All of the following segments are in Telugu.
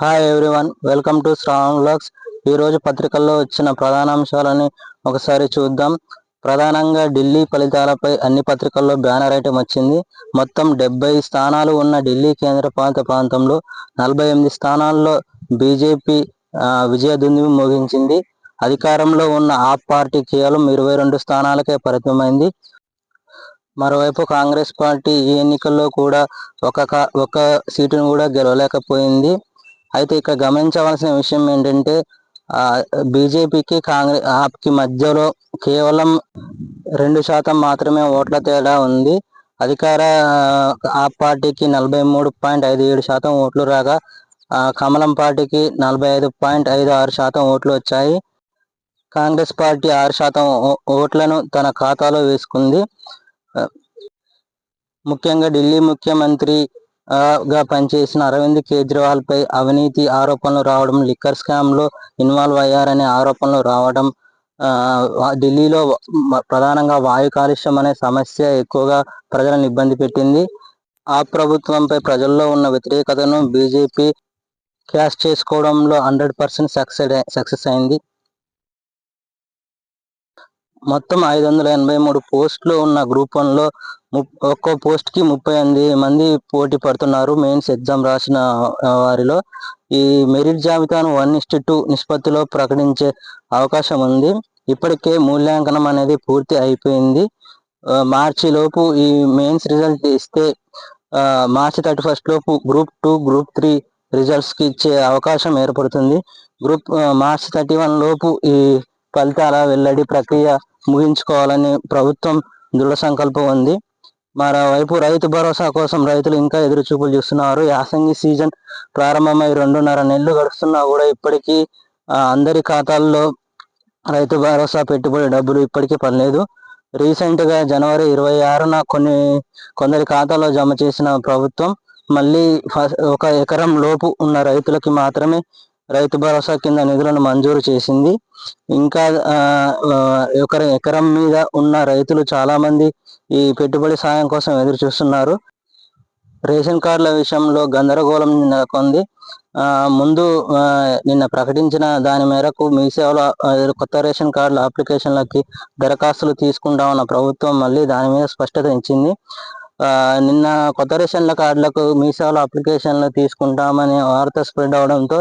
Hi everyone welcome to Shravan Blogs ఈ రోజు పత్రికల్లో వచ్చిన ప్రధాన అంశాలని ఒకసారి చూద్దాం. ప్రధానంగా ఢిల్లీ ఫలితాలపై అన్ని పత్రికల్లో బ్యానర్ ఐటెం వచ్చింది. మొత్తం డెబ్బై స్థానాలు ఉన్న ఢిల్లీ కేంద్రపాలిత ప్రాంతంలో నలభై ఎనిమిది స్థానాల్లో బీజేపీ విజయదుంది మోగించింది. అధికారంలో ఉన్న ఆప్ పార్టీ కేవలం ఇరవై రెండు స్థానాలకే పరిమితమైంది. మరోవైపు కాంగ్రెస్ పార్టీ ఈ ఎన్నికల్లో కూడా ఒక ఒక సీటును కూడా గెలవలేకపోయింది. అయితే ఇక్కడ గమనించవలసిన విషయం ఏంటంటే బీజేపీకి కాంగ్రెస్ ఆప్కి మధ్యలో కేవలం రెండు శాతం మాత్రమే ఓట్ల తేడా ఉంది. అధికార ఆప్ పార్టీకి నలభై మూడు పాయింట్ ఐదు ఏడు శాతం ఓట్లు రాగా కమలం పార్టీకి నలభై ఐదు పాయింట్ ఐదు ఆరు శాతం ఓట్లు వచ్చాయి. కాంగ్రెస్ పార్టీ ఆరు శాతం ఓట్లను తన ఖాతాలో వేసుకుంది. ముఖ్యంగా ఢిల్లీ ముఖ్యమంత్రి గా పనిచేసిన అరవింద్ కేజ్రీవాల్ పై అవినీతి ఆరోపణలు రావడం లిక్కర్ స్కామ్లో ఇన్వాల్వ్ అయ్యారనే ఆరోపణలు రావడం ఢిల్లీలో ప్రధానంగా వాయు కాలుష్యం అనే సమస్య ఎక్కువగా ప్రజలను ఇబ్బంది పెట్టింది. ఆ ప్రభుత్వంపై ప్రజల్లో ఉన్న వ్యతిరేకతను బీజేపీ క్యాష్ చేసుకోవడంలో హండ్రెడ్ పర్సెంట్ సక్సెస్ సక్సెస్ అయింది. మొత్తం ఐదు వందల ఎనభై మూడు పోస్టులు ఉన్న గ్రూప్ వన్లో ఒక్కో పోస్ట్కి ముప్పై ఎనిమిది మంది పోటీ పడుతున్నారు. మెయిన్స్ ఎగ్జామ్ రాసిన వారిలో. ఈ మెరిట్ జాబితాను వన్ ఇస్ట్ టూ నిష్పత్తిలో ప్రకటించే అవకాశం ఉంది. ఇప్పటికే మూల్యాంకనం అనేది పూర్తి అయిపోయింది. మార్చి లోపు ఈ మెయిన్స్ రిజల్ట్ ఇస్తే మార్చి థర్టీ ఫస్ట్ లోపు గ్రూప్ టూ గ్రూప్ త్రీ రిజల్ట్స్కి ఇచ్చే అవకాశం ఏర్పడుతుంది. గ్రూప్ మార్చి థర్టీ వన్ లోపు ఈ ఫలితాల వెల్లడి ప్రక్రియ ముగించుకోవాలని ప్రభుత్వం దృఢ సంకల్పం ఉంది. మరోవైపు రైతు భరోసా కోసం రైతులు ఇంకా ఎదురు చూపులు చూస్తున్నారు. యాసంగి సీజన్ ప్రారంభమై రెండున్నర నెలలు గడుస్తున్నా కూడా ఇప్పటికీ అందరి ఖాతాల్లో రైతు భరోసా పెట్టుబడి డబ్బులు ఇప్పటికీ పడలేదు. రీసెంట్గా జనవరి ఇరవై ఆరున కొన్ని కొందరి ఖాతాలో జమ చేసిన ప్రభుత్వం మళ్ళీ ఒక ఎకరం లోపు ఉన్న రైతులకి మాత్రమే రైతు భరోసా కింద నిధులను మంజూరు చేసింది. ఇంకా ఒక ఎకరం మీద ఉన్న రైతులు చాలామంది ఈ పెట్టుబడి సాయం కోసం ఎదురు చూస్తున్నారు. రేషన్ కార్డుల విషయంలో గందరగోళం నెలకొంది. ముందు నిన్న ప్రకటించిన దాని మేరకు మీ సేవలో కొత్త రేషన్ కార్డుల అప్లికేషన్లకి దరఖాస్తులు తీసుకుంటామన్న ప్రభుత్వం మళ్ళీ దాని మీద స్పష్టత ఇచ్చింది. నిన్న కొత్త రేషన్ల కార్డులకు మీ సేవల అప్లికేషన్లు తీసుకుంటామని వార్త స్ప్రెడ్ అవడంతో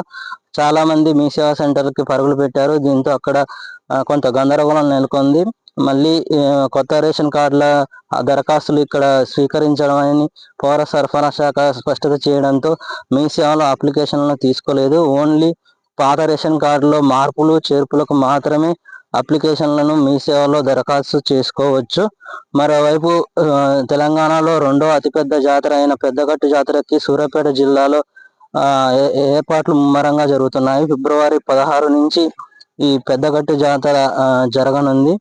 చాలా మంది మీ సేవా సెంటర్కి పరుగులు పెట్టారు. దీంతో అక్కడ కొంత గందరగోళం నెలకొంది. మళ్ళీ కొత్త రేషన్ కార్డుల దరఖాస్తులు ఇక్కడ స్వీకరించడం పౌర సరఫరా శాఖ స్పష్టత చేయడంతో మీ సేవలో అప్లికేషన్లను తీసుకోలేదు. ఓన్లీ పాత రేషన్ కార్డులో మార్పులు చేర్పులకు మాత్రమే అప్లికేషన్లను మీ సేవలో దరఖాస్తు చేసుకోవచ్చు. మరోవైపు తెలంగాణలో రెండో అతిపెద్ద జాతర అయిన పెద్దగట్టు జాతరకి సూర్యాపేట జిల్లాలో ఏర్పాట్లు ముమ్మరంగా జరుగుతున్నాయి. ఫిబ్రవరి పదహారు నుంచి ఈ పెద్దగట్టు జాతర జరగనుంది.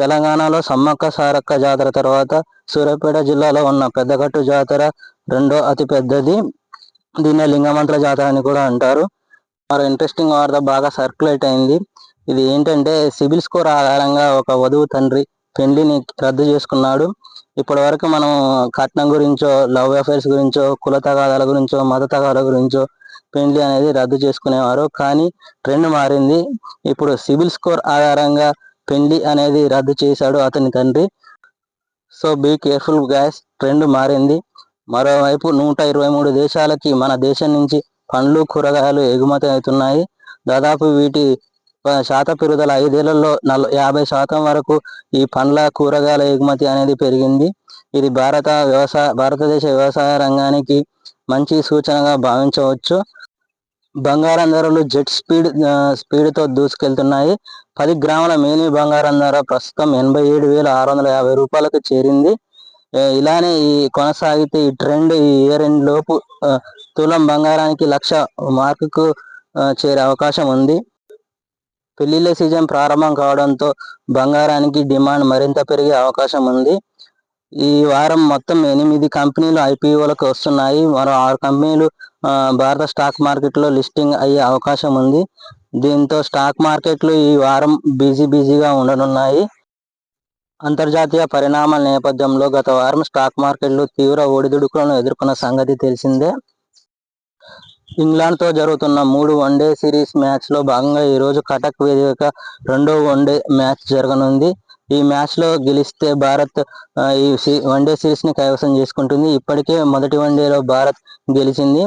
తెలంగాణలో సమ్మక్క సారక్క జాతర తర్వాత సూర్యాపేట జిల్లాలో ఉన్న పెద్దగట్టు జాతర రెండో అతి పెద్దది. దీన్ని లింగమంత్ర జాతర అని కూడా అంటారు. మరి ఇంట్రెస్టింగ్ వార్త బాగా సర్క్యులేట్ అయింది. ఇది ఏంటంటే సిబిల్ స్కోర్ ఆధారంగా ఒక వధువు తండ్రి పెళ్ళిని రద్దు చేసుకున్నాడు. ఇప్పటి వరకు మనం కట్నం గురించో లవ్ అఫైర్స్ గురించో కుల తగాదాల గురించో మత తగాదాల గురించో పెళ్ళి అనేది రద్దు చేసుకునేవారు. కానీ ట్రెండ్ మారింది. ఇప్పుడు సివిల్ స్కోర్ ఆధారంగా పెళ్ళి అనేది రద్దు చేశాడు అతని తండ్రి. So be careful gas trend మారింది. మరోవైపు నూట ఇరవై మూడు దేశాలకి మన దేశం నుంచి పండ్లు కూరగాయలు ఎగుమతి అవుతున్నాయి. దాదాపు వీటి శాతం పెరుగుదల ఐదేళ్ళలో నల్ యాభై శాతం వరకు ఈ పండ్ల కూరగాయల ఎగుమతి అనేది పెరిగింది. ఇది భారత వ్యవసాయ భారతదేశ వ్యవసాయ రంగానికి మంచి సూచనగా భావించవచ్చు. బంగారం ధరలు జెట్ స్పీడ్ స్పీడ్తో దూసుకెళ్తున్నాయి. పది గ్రాముల మేలి బంగారం ధర ప్రస్తుతం ఎనభై ఏడు వేల ఆరు వందల యాభై రూపాయలకు చేరింది. ఇలానే ఈ కొనసాగితే ఈ ట్రెండ్ ఈ ఇయర్ ఎండ్ లోపు తులం బంగారానికి లక్ష మార్కుకు చేరే అవకాశం ఉంది. పెళ్ళిళ్ళ సీజన్ ప్రారంభం కావడంతో బంగారానికి డిమాండ్ మరింత పెరిగే అవకాశం ఉంది. ఈ వారం మొత్తం ఎనిమిది కంపెనీలు ఐపీఓలకు వస్తున్నాయి. మరో ఆరు కంపెనీలు భారత స్టాక్ మార్కెట్లో లిస్టింగ్ అయ్యే అవకాశం ఉంది. దీంతో స్టాక్ మార్కెట్లు ఈ వారం బిజీ బిజీగా ఉండనున్నాయి. అంతర్జాతీయ పరిణామాల నేపథ్యంలో గత వారం స్టాక్ మార్కెట్లు తీవ్ర ఒడిదుడుకులను ఎదుర్కొన్న సంగతి తెలిసిందే. ఇంగ్లాండ్తో జరుగుతున్న మూడు వన్డే సిరీస్ మ్యాచ్లో భాగంగా ఈ రోజు కటక్ వేదిక రెండో వన్డే మ్యాచ్ జరగనుంది. ఈ మ్యాచ్లో గెలిస్తే భారత్ ఈ సి- వన్డే సిరీస్ని కైవసం చేసుకుంటుంది. ఇప్పటికే మొదటి వన్డేలో భారత్ గెలిచింది.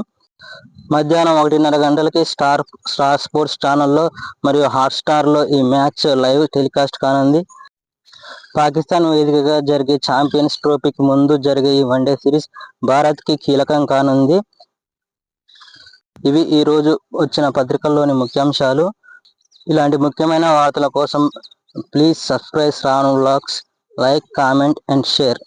మధ్యాహ్నం ఒకటిన్నర గంటలకి స్టార్ స్టార్ స్పోర్ట్స్ ఛానల్లో మరియు హాట్స్టార్లో ఈ మ్యాచ్ లైవ్ టెలికాస్ట్ కానుంది. పాకిస్తాన్ వేదికగా జరిగే ఛాంపియన్స్ ట్రోఫీకి ముందు జరిగే ఈ వన్డే సిరీస్ భారత్కి కీలకం కానుంది. ఇవి ఈ రోజు వచ్చిన పత్రికల్లోని ముఖ్యాంశాలు. ఇలాంటి ముఖ్యమైన వార్తల కోసం ప్లీజ్ సబ్స్క్రైబ్ రాను blogs like comment and share.